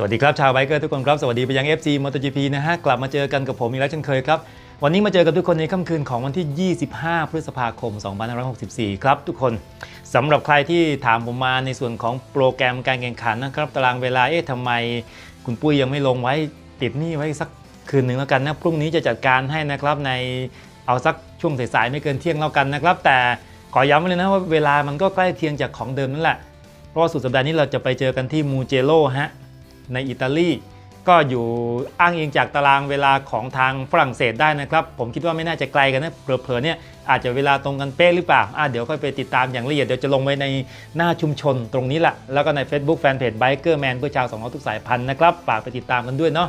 สวัสดีครับ ชาวไบเกอร์ทุกคนครับ สวัสดีไปยัง FC MotoGP นะฮะ กลับมาเจอกันกับผมอีกแล้วเช่นเคยครับ วันนี้มาเจอกับทุกคนในค่ำคืนของวันที่ 25 พฤษภาคม 2564 ครับทุกคนสำหรับใครที่ถามผมมาในส่วนของโปรแกรมการแข่งขันนะครับ ตารางเวลาเอ๊ะทำไมคุณปุ้ยยังไม่ลงไว้ติดนี่ไว้สักคืนหนึ่งแล้วกันนะพรุ่งนี้จะจัดการให้นะครับในเอาสักช่วงสายๆไม่เกินเที่ยงแล้วกันนะครับ แต่ขอย้ำไว้เลยนะว่าเวลามันก็ใกล้เคียงจากของเดิมนั่นแหละเพราะว่าสุดสัปดาห์นี้เราจะไปเจอกันที่มูเจโ o ฮะ ในอิตาลีก็อยู่อ้างอิงจากตารางเวลาของทางฝรั่งเศสได้นะครับ ผมคิดว่าไม่น่าจะไกลกันนะเผลอๆเนี่ยอาจจะเวลาตรงกันเป๊ะหรือเปล่าอะเดี๋ยวค่อยไปติดตามอย่างละเอียด เดี๋ยวจะลงไว้ในหน้าชุมชนตรงนี้แหละแล้วก็ใน Facebook Fanpage Biker Man เพื่อชาวสองล้อทุกสายพันธุ์นะครับฝากไปติดตามกันด้วยเนาะ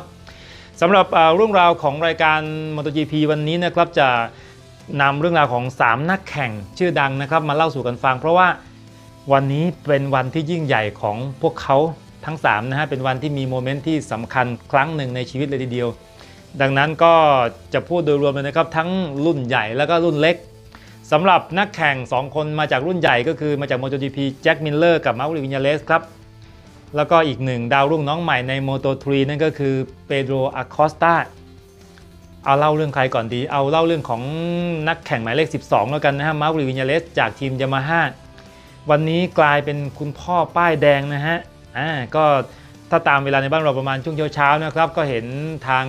สำหรับอ่าเรื่องราวของรายการ MotoGP วันนี้นะครับจะนำเรื่องราวของ 3 นักแข่งชื่อดังนะครับ มาเล่าสู่กันฟัง เพราะว่าวันนี้เป็นวันที่ยิ่งใหญ่ของพวกเขา ทั้ง3นะฮะเป็นวันที่มีโมเมนต์ที่สำคัญครั้งหนึ่งในชีวิตเลยทีเดียว ดังนั้นก็จะพูดโดยรวมเลยนะครับทั้งรุ่นใหญ่แล้วก็รุ่นเล็กสำหรับนักแข่ง 2 คนมาจากรุ่นใหญ่ก็คือมาจาก MotoGP แจ็คมิลเลอร์กับมาร์ควินยาเลสครับแล้วก็อีกหนึ่งดาวรุ่งน้องใหม่ใน Moto3 นั่นก็คือเปโดรอาคอสตาเอาเล่าเรื่องใครก่อนดี เอาเล่าเรื่องของนักแข่งหมายเลข 12 แล้วกันนะฮะ มาร์ควินยาเลสจากทีมยามาฮ่าวันนี้กลายเป็นคุณพ่อป้ายแดงนะฮะ อ่าก็ถ้าตามเวลาในบ้านเราประมาณช่วงเช้าๆนะครับ ก็เห็นทาง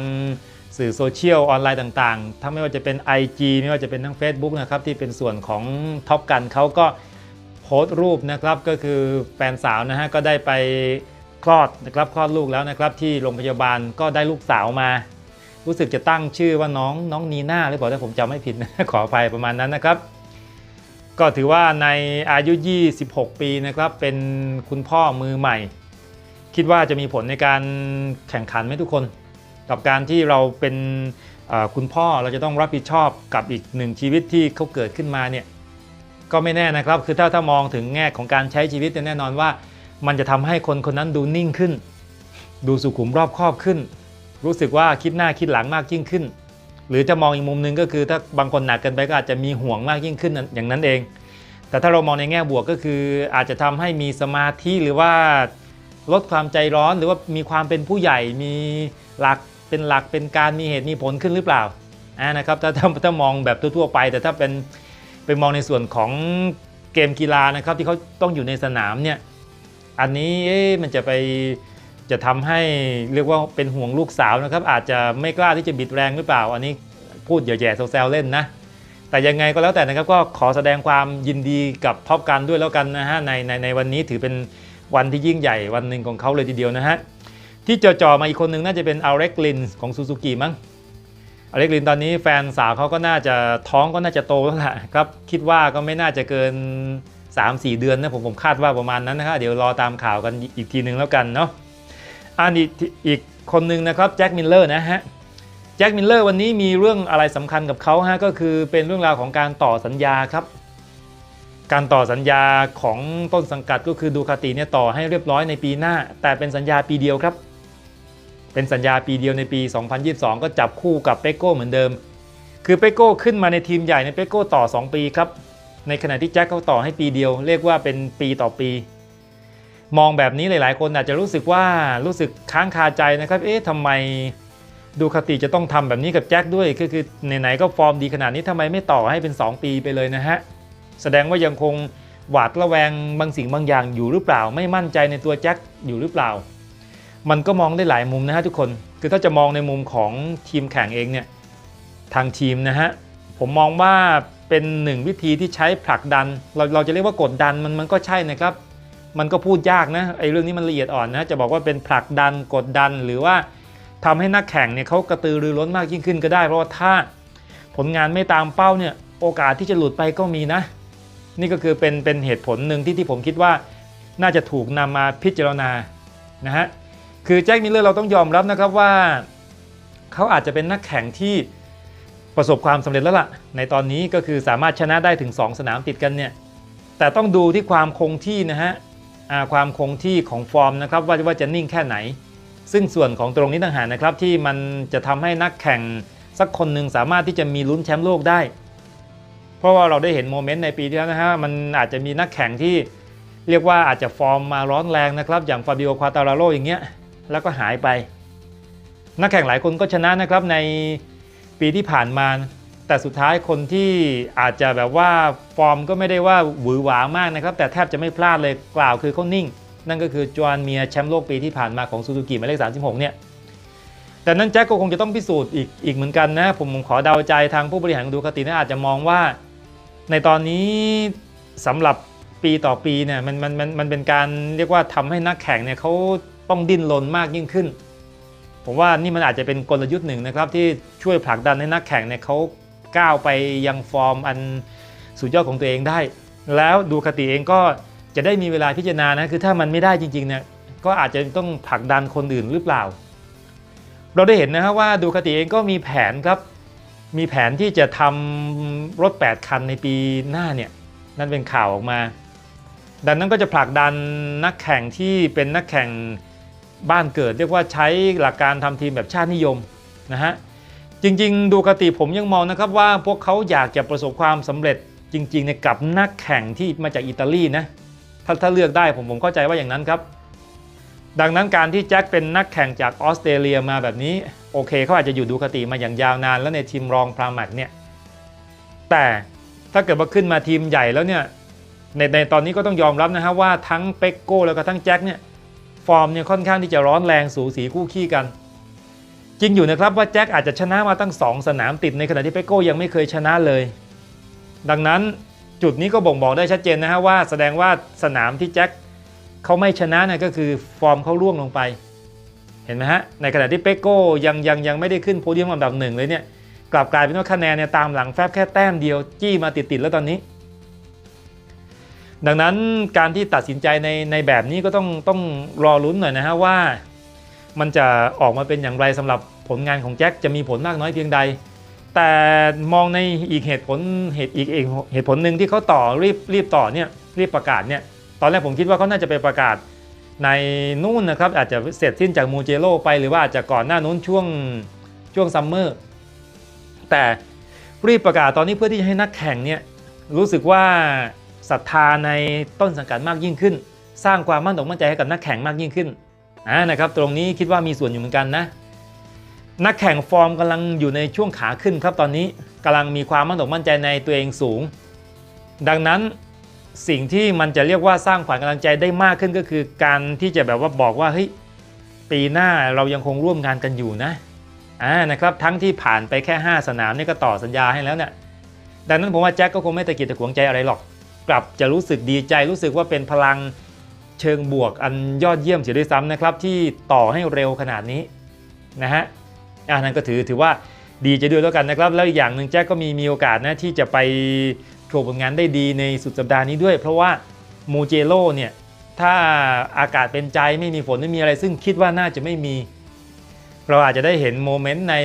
สื่อโซเชียลออนไลน์ต่างๆ ทั้งไม่ว่าจะเป็น IG ไม่ว่าจะเป็นทั้ง Facebook นะครับ ที่เป็นส่วนของท็อปกันเขาก็โพสต์รูปนะครับ ก็คือแฟนสาวนะฮะก็ได้ไปคลอดนะครับคลอดลูกแล้วนะครับที่โรงพยาบาลก็ได้ลูกสาวมา รู้สึกจะตั้งชื่อว่าน้องน้องนีน่าหรือเปล่าถ้าผมจำไม่ผิดนะขออภัยประมาณนั้นนะครับ ก็ถือว่าในอายุ 26 ปีนะครับเป็นคุณพ่อมือใหม่ คิดว่าจะมีผลในการแข่งขันไหมทุกคน กับการที่เราเป็นคุณพ่อเราจะต้องรับผิดชอบกับอีกหนึ่งชีวิตที่เขาเกิดขึ้นมาเนี่ยก็ไม่แน่นะครับ คือถ้าถ้ามองถึงแง่ของการใช้ชีวิตแน่นอนว่า มันจะทำให้คนคนนั้นดูนิ่งขึ้น ดูสุขุมรอบคอบขึ้น รู้สึกว่าคิดหน้าคิดหลังมากยิ่งขึ้น หรือจะมองอีกมุมหนึ่งก็คือถ้าบางคนหนักเกินไปก็อาจจะมีห่วงมากยิ่งขึ้นอย่างนั้นเอง แต่ถ้าเรามองในแง่บวกก็คืออาจจะทำให้มีสมาธิหรือว่าลดความใจร้อนหรือว่ามีความเป็นผู้ใหญ่มีหลักเป็นหลักเป็นการมีเหตุมีผลขึ้นหรือเปล่าอ่านะครับถ้าถ้าถ้ามองแบบทั่วๆไป แต่ถ้าเป็นเป็นมองในส่วนของเกมกีฬานะครับที่เขาต้องอยู่ในสนามเนี่ยอันนี้มันจะไป จะทำให้เรียกว่าเป็นห่วงลูกสาวนะครับ อาจจะไม่กล้าที่จะบิดแรงหรือเปล่า อันนี้พูดแย่ๆแซวๆเล่นนะแต่ยังไงก็แล้วแต่นะครับก็ขอแสดงความยินดีกับท็อปกันด้วยแล้วกันนะฮะในในในวันนี้ถือเป็นวันที่ยิ่งใหญ่วันหนึ่งของเขาเลยทีเดียวนะฮะที่จอๆมาอีกคนหนึ่งน่าจะเป็นอเล็กลินของซูซูกิมั้งอเล็กลินตอนนี้แฟนสาวเขาก็น่าจะท้องก็น่าจะโตแล้วแหละครับคิดว่าก็ไม่น่าจะเกิน 3-4 เดือนนะผมผมคาดว่าประมาณนั้นนะครับเดี๋ยวรอตามข่าวกันอีกทีหนึ่งแล้วกันเนาะ อันอีกคนหนึ่งนะครับแจ็คมิลเลอร์นะฮะแจ็คมิลเลอร์วันนี้มีเรื่องอะไรสำคัญกับเขาฮะก็คือเป็นเรื่องราวของการต่อสัญญาครับ การต่อสัญญาของต้นสังกัดก็คือดูคาติเนี่ยต่อให้เรียบร้อยในปีหน้า แต่เป็นสัญญาปีเดียวครับ เป็นสัญญาปีเดียวในปี 2022 ก็จับคู่กับเปโก้เหมือนเดิม คือเปโก้ขึ้นมาในทีมใหญ่ในเปโก้ต่อ 2 ปีครับในขณะที่แจ็คเขาต่อให้ปีเดียว เรียกว่าเป็นปีต่อปี มองแบบนี้หลาย ๆ คนอาจจะรู้สึกว่ารู้สึกค้างคาใจนะครับ เอ๊ะทำไมดูคติจะต้องทำแบบนี้กับแจ็คด้วยก็คือไหนๆก็ฟอร์มดีขนาดนี้ทำไมไม่ต่อให้เป็น 2 ปีไปเลยนะฮะ แสดงว่ายังคงหวาดระแวงบางสิ่งบางอย่างอยู่หรือเปล่า ไม่มั่นใจในตัวแจ็คอยู่หรือเปล่า มันก็มองได้หลายมุมนะฮะทุกคน คือถ้าจะมองในมุมของทีมแข่งเองเนี่ยทางทีมนะฮะผมมองว่าเป็นหนึ่งวิธีที่ใช้ผลักดัน เราเราจะเรียกว่ากดดันมันมันก็ใช่นะครับ มันก็พูดยากนะไอ้เรื่องนี้มันละเอียดอ่อนนะจะบอกว่าเป็นผลักดันกดดันหรือว่าทำให้นักแข่งเนี่ยเขากระตือรือร้นมากยิ่งขึ้นก็ได้ เพราะว่าถ้าผลงานไม่ตามเป้าเนี่ยโอกาสที่จะหลุดไปก็มีนะ นี่ก็คือเป็นเป็นเหตุผลหนึ่งที่ที่ผมคิดว่าน่าจะถูกนำมาพิจารณานะฮะคือแจ็คมิลเลอร์เราต้องยอมรับนะครับว่าเขาอาจจะเป็นนักแข่งที่ประสบความสำเร็จแล้วล่ะ ในตอนนี้ก็คือสามารถชนะได้ถึง 2 สนามติดกันเนี่ยแต่ต้องดูที่ความคงที่นะฮะ ความคงที่ของฟอร์มนะครับว่าว่าจะนิ่งแค่ไหน ซึ่งส่วนของตรงนี้ต่างหากนะครับที่มันจะทำให้นักแข่งสักคนหนึ่งสามารถที่จะมีลุ้นแชมป์โลกได้ เพราะว่าเราได้เห็นโมเมนต์ในปีที่แล้วนะฮะมันอาจจะมีนักแข่งที่เรียกว่าอาจจะฟอร์มมาร้อนแรงนะครับอย่างฟาบิโอควาตาราโรอย่างเงี้ยแล้วก็หายไป นักแข่งหลายคนก็ชนะนะครับในปีที่ผ่านมา แต่สุดท้ายคนที่อาจจะแบบว่าฟอร์มก็ไม่ได้ว่าหวือหวามากนะครับ แต่แทบจะไม่พลาดเลยกล่าวคือเขานิ่ง นั่นก็คือจอห์นเมียร์แชมป์โลกปีที่ผ่านมาของซูซูกิหมายเลข36 เนี่ยแต่นั้นแจ็คก็คงจะต้องพิสูจน์อีกอีกเหมือนกันนะ ผมขอเดาใจทางผู้บริหารดูคตินะอาจจะมองว่า ในตอนนี้สำหรับปีต่อปีเนี่ยมันมันมันมันเป็นการเรียกว่าทำให้นักแข่งเนี่ยเขาต้องดิ้นรนมากยิ่งขึ้น ผมว่านี่มันอาจจะเป็นกลยุทธ์หนึ่งนะครับที่ช่วยผลักดันให้นักแข่งเนี่ยเขา ก้าวไปยังฟอร์มอันสุดยอดของตัวเองได้ แล้วดูคติเองก็จะได้มีเวลาพิจารณานะคือถ้ามันไม่ได้จริงๆเนี่ยก็อาจจะต้องผลักดันคนอื่นหรือเปล่า เราได้เห็นนะครับว่าดูคติเองก็มีแผนครับ มีแผนที่จะทำรถ 8 คันในปีหน้าเนี่ยนั่นเป็นข่าวออกมา ดังนั้นก็จะผลักดันนักแข่งที่เป็นนักแข่งบ้านเกิด เรียกว่าใช้หลักการทำทีมแบบชาตินิยมนะฮะ จริงๆ ดูคติผมยังมองนะครับว่าพวกเขาอยากจะประสบความสำเร็จจริงๆเนี่ยกับนักแข่งที่มาจากอิตาลีนะถ้าถ้าเลือกได้ผมผมเข้าใจว่าอย่างนั้นครับ ดังนั้นการที่แจ็คเป็นนักแข่งจากออสเตรเลียมาแบบนี้โอเคเขาอาจจะอยู่ดูคติมาอย่างยาวนาน แล้วในทีมรองพรามักเนี่ยแต่ถ้าเกิดว่าขึ้นมาทีมใหญ่แล้วเนี่ยในในตอนนี้ก็ต้องยอมรับนะฮะว่าทั้งเป็กโก้แล้วก็ทั้งแจ็คเนี่ยฟอร์มเนี่ยค่อนข้างที่จะร้อนแรงสูสีคู่ขี้กัน จริงอยู่นะครับว่าแจ็คอาจจะชนะมาตั้ง 2 สนามติดในขณะที่เป็กโก้ยังไม่เคยชนะเลย ดังนั้นจุดนี้ก็บ่งบอกได้ชัดเจนนะฮะว่าแสดงว่าสนามที่แจ็คเขาไม่ชนะนะก็คือฟอร์มเขาร่วงลงไป เห็นไหมฮะในขณะที่เปกโก้ยังยังยังไม่ได้ขึ้นโพเดียมอันดับหนึ่งเลยเนี่ยกลับกลายเป็นว่าคะแนนเนี่ยตามหลังแฟบแค่แต้มเดียวจี้มาติดๆแล้วตอนนี้ ดังนั้นการที่ตัดสินใจในในแบบนี้ก็ต้องต้องรอลุ้นหน่อยนะฮะว่า มันจะออกมาเป็นอย่างไรสำหรับผลงานของแจ็คจะมีผลมากน้อยเพียงใด แต่มองในอีกเหตุผลเหตุอีกเหตุผลหนึ่งที่เขาต่อรีบรีบต่อเนี่ยรีบประกาศเนี่ยตอนแรกผมคิดว่าเขาน่าจะไปประกาศในนู่นนะครับอาจจะเสร็จสิ้นจากมูเจโรไปหรือว่าอาจจะก่อนหน้านู้นช่วงช่วงซัมเมอร์แต่รีบประกาศตอนนี้เพื่อที่จะให้นักแข่งเนี่ยรู้สึกว่าศรัทธาในต้นสังกัดมากยิ่งขึ้น สร้างความมั่นอกมั่นใจให้กับนักแข่งมากยิ่งขึ้น อ่านะครับตรงนี้คิดว่ามีส่วนอยู่เหมือนกันนะ นักแข่งฟอร์มกำลังอยู่ในช่วงขาขึ้นครับตอนนี้กำลังมีความมั่นอกมั่นใจในตัวเองสูง ดังนั้นสิ่งที่มันจะเรียกว่าสร้างขวัญกำลังใจได้มากขึ้นก็คือการที่จะแบบว่าบอกว่าเฮ้ยปีหน้าเรายังคงร่วมงานกันอยู่นะอ่านะครับทั้งที่ผ่านไปแค่ 5 สนามนี่ก็ต่อสัญญาให้แล้วเนี่ยดังนั้นผมว่าแจ็คก็คงไม่ตะกิดตะขวงใจอะไรหรอก กลับจะรู้สึกดีใจรู้สึกว่าเป็นพลัง เชิงบวกอันยอดเยี่ยมเสียด้วยซ้ำนะครับที่ต่อให้เร็วขนาดนี้นะฮะอ่านั่นก็ถือถือว่าดีใจด้วยแล้วกันนะครับ แล้วอีกอย่างหนึ่งแจ็คก็มีมีโอกาสนะที่จะไปโชว์ผลงานได้ดีในสุดสัปดาห์นี้ด้วย เพราะว่ามูเจโร่เนี่ยถ้าอากาศเป็นใจไม่มีฝนไม่มีอะไรซึ่งคิดว่าน่าจะไม่มี เราอาจจะได้เห็นโมเมนต์ใน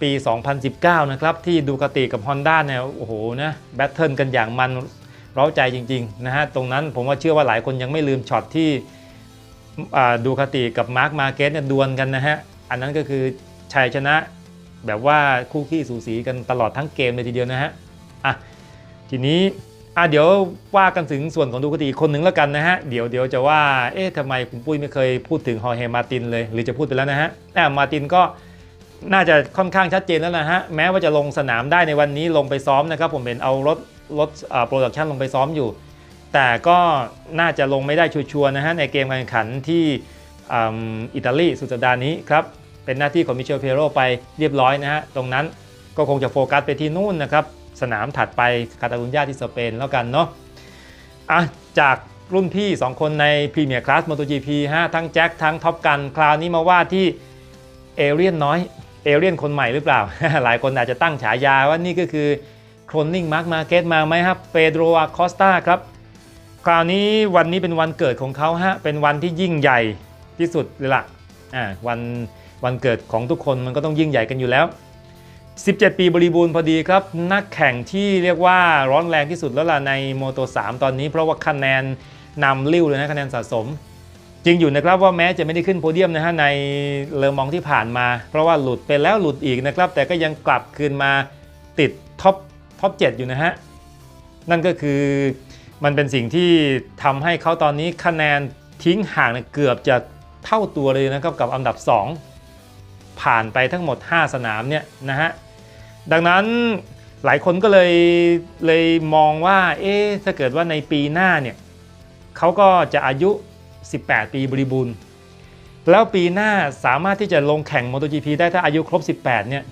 ปี 2019 นะครับ ที่ดูคาติกับ Honda เนี่ยโอ้โหนะแบทเทิลกันอย่างมัน เร้าใจจริงๆนะฮะตรงนั้นผมว่าเชื่อว่าหลายคนยังไม่ลืมช็อตที่ดูคาติกับมาร์คมาเกสเนี่ยดวลกันนะฮะอันนั้นก็คือชัยชนะแบบว่าคู่ขี้สูสีกันตลอดทั้งเกมเลยทีเดียวนะฮะอะทีนี้อะเดี๋ยวว่ากันถึงส่วนของดูคติอีคนหนึ่งแล้วกันนะฮะเดี๋ยวเดี๋ยวจะว่าเอ๊ะทำไมคุณปุ้ยไม่เคยพูดถึงฮอเฮมาตินเลย หรือจะพูดไปแล้วนะฮะแต่มาตินก็น่าจะค่อนข้างชัดเจนแล้วนะฮะแม้ว่าจะลงสนามได้ในวันนี้ลงไปซ้อมนะครับผมเห็นเอารถ รถโปรดักชันลงไปซ้อมอยู่ แต่ก็น่าจะลงไม่ได้ชัวร์นะฮะในเกมการแข่งขันที่อ,อิตาลีสุดสัปดาห์นี้ครับเป็นหน้าที่ของมิเชลเพโรไปเรียบร้อยนะฮะตรงนั้นก็คงจะโฟกัสไปที่นู่นนะครับสนามถัดไปคาตาลุญญาที่สเปนแล้วกันเนาะอะจากรุ่นพี่ 2 คนในพรีเมียร์คลาสมอ t o GP ฮะทั้งแจ็คทั้งท็อปกันคราวนี้มาว่าที่เอเรียนน้อยเอเรียนคนใหม่หรือเปล่า หลายคนอาจจะตั้งฉายาว่านี่ก็คือ โคลนนิ่งมาร์กมาเก็ตมาไหมครับเปโดรอาคอสตาครับ คราวนี้วันนี้เป็นวันเกิดของเขาฮะ เป็นวันที่ยิ่งใหญ่ที่สุดเลยล่ะอ่าวันวันเกิดของทุกคนมันก็ต้องยิ่งใหญ่กันอยู่แล้ว 17 ปีบริบูรณ์พอดีครับ นักแข่งที่เรียกว่าร้อนแรงที่สุดแล้วล่ะในโมโต 3 ตอนนี้ เพราะว่าคะแนนนำลิ้วเลยนะคะแนนสะสม จริงอยู่นะครับว่าแม้จะไม่ได้ขึ้นโพเดียมนะฮะในเลอมองที่ผ่านมา เพราะว่าหลุดไปแล้วหลุดอีกนะครับ แต่ก็ยังกลับคืนมาติดท็อป ท็อป7อยู่นะฮะ นั่นก็คือมันเป็นสิ่งที่ทำให้เขาตอนนี้คะแนนทิ้งห่างเกือบจะเท่าตัวเลยนะครับกับอันดับ 2 ผ่านไปทั้งหมด 5 สนามเนี่ยนะฮะ ดังนั้นหลายคนก็เลยเลยมองว่าเอ๊ะถ้าเกิดว่าในปีหน้าเนี่ยเขาก็จะอายุ 18 ปีบริบูรณ์ แล้วปีหน้าสามารถที่จะลงแข่ง MotoGP ได้ถ้าอายุครบ 18 เนี่ย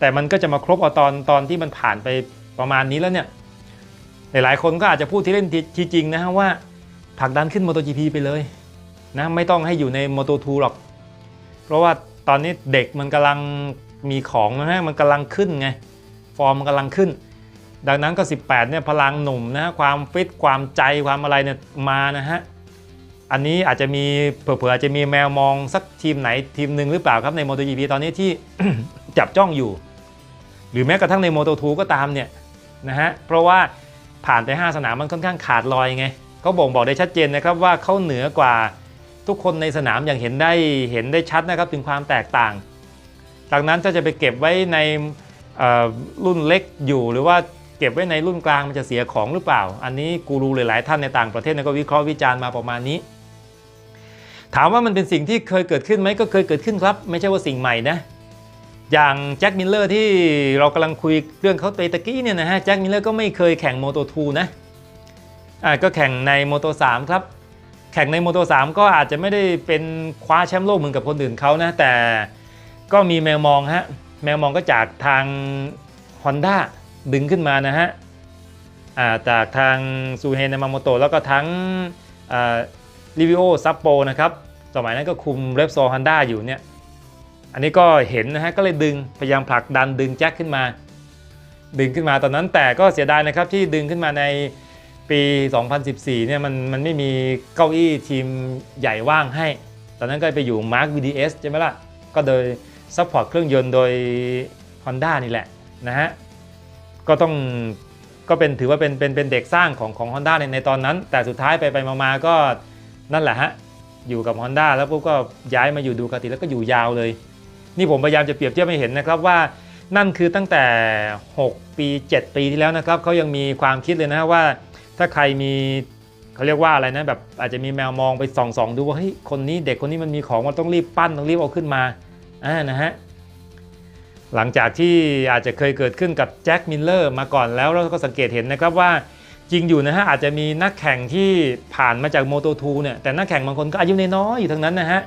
แต่มันก็จะมาครบเอาตอนตอนที่มันผ่านไป ประมาณนี้แล้วเนี่ย หลายๆ คนก็อาจจะพูดที่เล่นทีทีจริงนะฮะว่าผลักดันขึ้น MotoGP ไปเลยนะไม่ต้องให้อยู่ใน Moto2 หรอก เพราะว่าตอนนี้เด็กมันกำลังมีของนะฮะมันกำลังขึ้นไง ฟอร์มมันกำลังขึ้น ดังนั้นก็ 18เนี่ยพลังหนุ่มนะความฟิตความใจความอะไรเนี่ยมานะฮะอันนี้อาจจะมีเผื่อๆอาจจะมีแมวมองสักทีมไหนทีมหนึ่งหรือเปล่าครับใน MotoGP ตอนนี้ที่จับจ้องอยู่ หรือแม้กระทั่งใน Moto2 ก็ตามเนี่ย นะฮะเพราะว่าผ่านไป 5 สนามมันค่อนข้างขาดลอยไงเขาบ่งบอกได้ชัดเจนนะครับว่าเขาเหนือกว่าทุกคนในสนามอย่างเห็นได้เห็นได้ชัดนะครับถึงความแตกต่างดังนั้นถ้าจะไปเก็บไว้ในรุ่นเล็กอยู่หรือว่าเก็บไว้ในรุ่นกลางมันจะเสียของหรือเปล่า อันนี้กูรูหลายๆท่านในต่างประเทศนี่ยก็วิเคราะห์วิจารณ์มาประมาณนี้ ถามว่ามันเป็นสิ่งที่เคยเกิดขึ้นไหมก็เคยเกิดขึ้นครับ ไม่ใช่ว่าสิ่งใหม่นะ อย่างแจ็คมิลเลอร์ที่เรากำลังคุยเรื่องเขาไปตะกี้เนี่ยนะฮะแจ็คมิลเลอร์ก็ไม่เคยแข่งโมโต2นะอ่าก็แข่งในโมโต3ครับ แข่งในโมโต3ก็อาจจะไม่ได้เป็นคว้าแชมป์โลกเหมือนกับคนอื่นเขานะ แต่ก็มีแมวมองฮะแมวมองก็จากทาง Honda ดึงขึ้นมานะฮะอ่าจากทางซูเฮนามาโมโตแล้วก็ทั้งรีวิโอซัปโปนะครับสมัยนั้นก็คุมเรปโซฮันด้าอยู่เนี่ย อันนี้ก็เห็นนะฮะก็เลยดึงพยายามผลักดันดึงแจ็คขึ้นมา ดึงขึ้นมาตอนนั้นแต่ก็เสียดายนะครับที่ดึงขึ้นมาในปี 2014 เนี่ยมันมันไม่มีเก้าอี้ทีมใหญ่ว่างให้ ตอนนั้นก็ไปอยู่ Mark VDS ใช่ไหมล่ะ ก็โดยซัพพอร์ตเครื่องยนต์โดย Honda นี่แหละนะฮะ ก็ต้องก็เป็นถือว่าเป็นเป็นเป็นเด็กสร้างของของ Honda ในในตอนนั้น แต่สุดท้ายไปไปมาๆก็นั่นแหละฮะ อยู่กับ Honda แล้วปุ๊บก็ย้ายมาอยู่ดูคาติแล้วก็อยู่ยาวเลย นี่ผมพยายามจะเปรียบเทียบให้เห็นนะครับว่านั่นคือตั้งแต่ 6 ปี 7 ปีที่แล้วนะครับเขายังมีความคิดเลยนะว่า ถ้าใครมีเขาเรียกว่าอะไรนะแบบอาจจะมีแมวมองไปส่องๆดูว่าเฮ้ยคนนี้เด็กคนนี้มันมีของมันต้องรีบปั้นต้องรีบเอาขึ้นมาอ่านะฮะหลังจากที่อาจจะเคยเกิดขึ้นกับแจ็คมิลเลอร์มาก่อนแล้วเราก็สังเกตเห็นนะครับว่าจริงอยู่นะฮะอาจจะมีนักแข่งที่ผ่านมาจากโมโต2เนี่ยแต่นักแข่งบางคนก็อายุน้อยอยู่ทั้งนั้นนะฮะ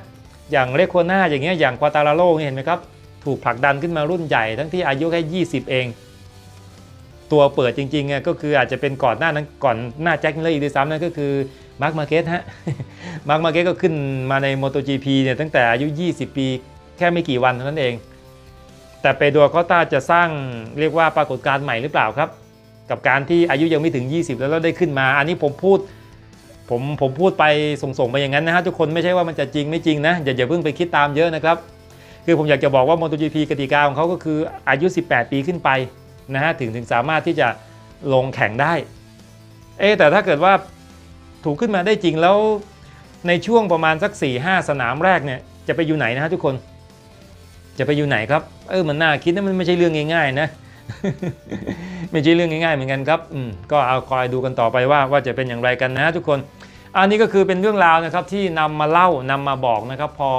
อย่างเลโคน่าอย่างเงี้ยอย่างควาตาลาโลนี่เห็นไหมครับ ถูกผลักดันขึ้นมารุ่นใหญ่ทั้งที่อายุแค่ 20 เอง ตัวเปิดจริงๆเนี่ยก็คืออาจจะเป็นก่อนหน้านั้นก่อนหน้าแจ็คเลอร์อีกด้วยซ้ำนั่นก็คือมาร์คมาเกสฮะมาร์คมาเกสก็ขึ้นมาใน MotoGP เนี่ยตั้งแต่อายุ 20 ปีแค่ไม่กี่วันเท่านั้นเอง แต่เปโดรคอต้าจะสร้างเรียกว่าปรากฏการณ์ใหม่หรือเปล่าครับ กับการที่อายุยังไม่ถึง 20 แล้วเราได้ขึ้นมา อันนี้ผมพูด ผมผมพูดไปส่งๆไปอย่างนั้นนะฮะทุกคนไม่ใช่ว่ามันจะจริงไม่จริงนะอย่าอย่าเพิ่งไปคิดตามเยอะนะครับ คือผมอยากจะบอกว่า MotoGP กติกาของเขาก็คืออายุ 18 ปีขึ้นไปนะฮะถึงถึงสามารถที่จะลงแข่งได้ เอ๊แต่ถ้าเกิดว่าถูกขึ้นมาได้จริงแล้วในช่วงประมาณสัก 4-5 สนามแรกเนี่ยจะไปอยู่ไหนนะฮะทุกคน จะไปอยู่ไหนครับ เออมันน่าคิดนะมันไม่ใช่เรื่องง่าย ๆ นะไม่ใช่เรื่องง่ายๆเหมือนกันครับ อืมก็เอาคอยดูกันต่อไปว่าว่าจะเป็นอย่างไรกันนะทุกคน อันนี้ก็คือเป็นเรื่องราวนะครับที่นำมาเล่านำมาบอกนะครับพอ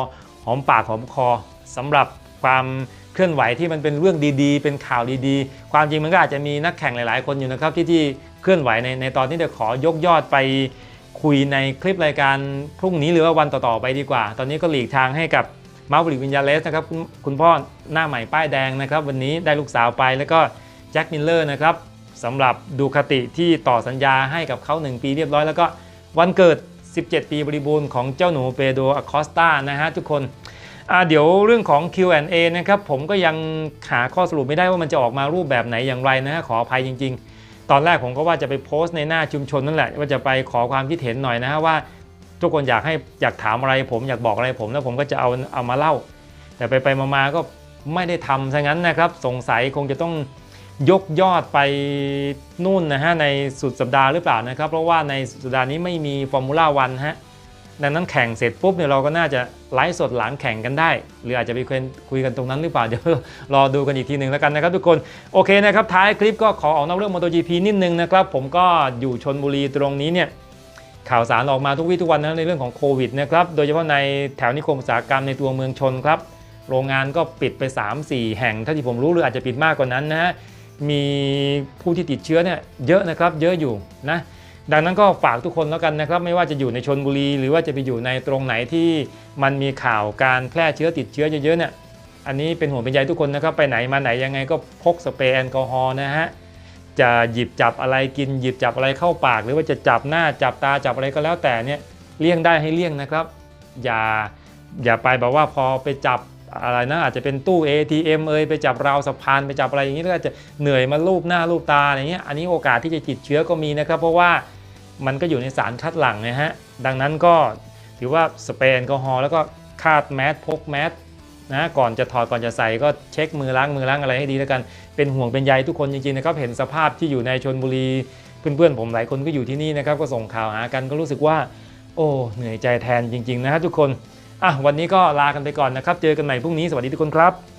หอมปากหอมคอสำหรับความเคลื่อนไหวที่มันเป็นเรื่องดีๆ เป็นข่าวดีๆ ความจริงมันก็อาจจะมีนักแข่งหลายๆ คนอยู่นะครับที่ที่เคลื่อนไหวในในตอนนี้เดี๋ยวขอยกยอดไปคุยในคลิปรายการพรุ่งนี้หรือว่าวันต่อๆไปดีกว่า ตอนนี้ก็หลีกทางให้กับมาร์บริวินยาเลสนะครับคุณคุณพ่อหน้าใหม่ป้ายแดงนะครับวันนี้ได้ลูกสาวไปแล้วก็แจ็คมิลเลอร์นะครับสำหรับดูคติที่ต่อสัญญาให้กับเขา 1 ปีเรียบร้อยแล้วก็ วันเกิด 17 ปีบริบูรณ์ของเจ้าหนูเปโดรอคอสตานะฮะทุกคนเดี๋ยวเรื่องของ Q&A นะครับผมก็ยังหาข้อสรุปไม่ได้ว่ามันจะออกมารูปแบบไหนอย่างไรนะฮะขออภัยจริง ๆ ตอนแรกผมก็ว่าจะไปโพสต์ในหน้าชุมชนนั่นแหละ ว่าจะไปขอความคิดเห็นหน่อยนะฮะว่า ทุกคนอยากให้อยากถามอะไรผมอยากบอกอะไรผมแล้วผมก็จะเอาเอามาเล่า แต่ไปไปมาๆก็ไม่ได้ทำซะงั้นนะครับ สงสัยคงจะต้อง ยกยอดไปนู่นนะฮะในสุดสัปดาห์หรือเปล่านะครับ เพราะว่าในสุดสัปดาห์นี้ไม่มีฟอร์มูล่าวันฮะดังนั้นแข่งเสร็จปุ๊บเนี่ยเราก็น่าจะไลฟ์สดหลังแข่งกันได้ หรืออาจจะไปคุยคุยกันตรงนั้นหรือเปล่า เดี๋ยวรอดูกันอีกทีหนึ่งแล้วกันนะครับ ทุกคน โอเคนะครับ ท้ายคลิปก็ขอออกนอกเรื่อง MotoGP นิดนึงนะครับ ผมก็อยู่ชนบุรีตรงนี้เนี่ยข่าวสารออกมาทุกวี่ทุกวันนะในเรื่องของโควิดนะครับโดยเฉพาะในแถวนิคมอุตสาหกรรมในตัวเมืองชนครับโรงงานก็ปิดไป 3-4 แห่งเท่าที่ผมรู้หรืออาจจะปิดมากกว่านั้นนะฮะ มีผู้ที่ติดเชื้อเนี่ยเยอะนะครับเยอะอยู่นะดังนั้นก็ฝากทุกคนแล้วกันนะครับ ไม่ว่าจะอยู่ในชนบุรี หรือว่าจะไปอยู่ในตรงไหนที่มันมีข่าวการแพร่เชื้อติดเชื้อเยอะๆเนี่ยอันนี้เป็นห่วงเป็นใยทุกคนนะครับไปไหนมาไหนยังไงก็พกสเปรย์แอลกอฮอล์นะฮะจะหยิบจับอะไรกินหยิบจับอะไรเข้าปาก หรือว่าจะจับหน้าจับตาจับอะไรก็แล้วแต่เนี่ยเลี่ยงได้ให้เลี่ยงนะครับ อย่าอย่าไปแบบว่าพอไปจับ อะไรนะอาจจะเป็นตู้ ATM เอ่ยไปจับราวสะพานไปจับอะไรอย่างนี้ก็จะเหนื่อยมาลูบหน้าลูบตาอะไรเงี้ยอันนี้โอกาสที่จะติดเชื้อก็มีนะครับ เพราะว่ามันก็อยู่ในสารคัดหลั่งนะฮะดังนั้นก็ถือว่าสเปรย์แอลกอฮอล์แล้วก็คาดแมสพกแมสนะก่อนจะถอดก่อนจะใส่ก็เช็คมือล้างมือล้างอะไรให้ดีแล้วกัน เป็นห่วงเป็นใยทุกคนจริงๆนะครับเห็นสภาพที่อยู่ในชนบุรีเพื่อนๆผมหลายคนก็อยู่ที่นี่นะครับก็ส่งข่าวหากันก็รู้สึกว่า โอ้เหนื่อยใจแทนจริง ๆ นะฮะทุกคน อะวันนี้ก็ลากันไปก่อนนะครับ เจอกันใหม่พรุ่งนี้สวัสดีทุกคนครับ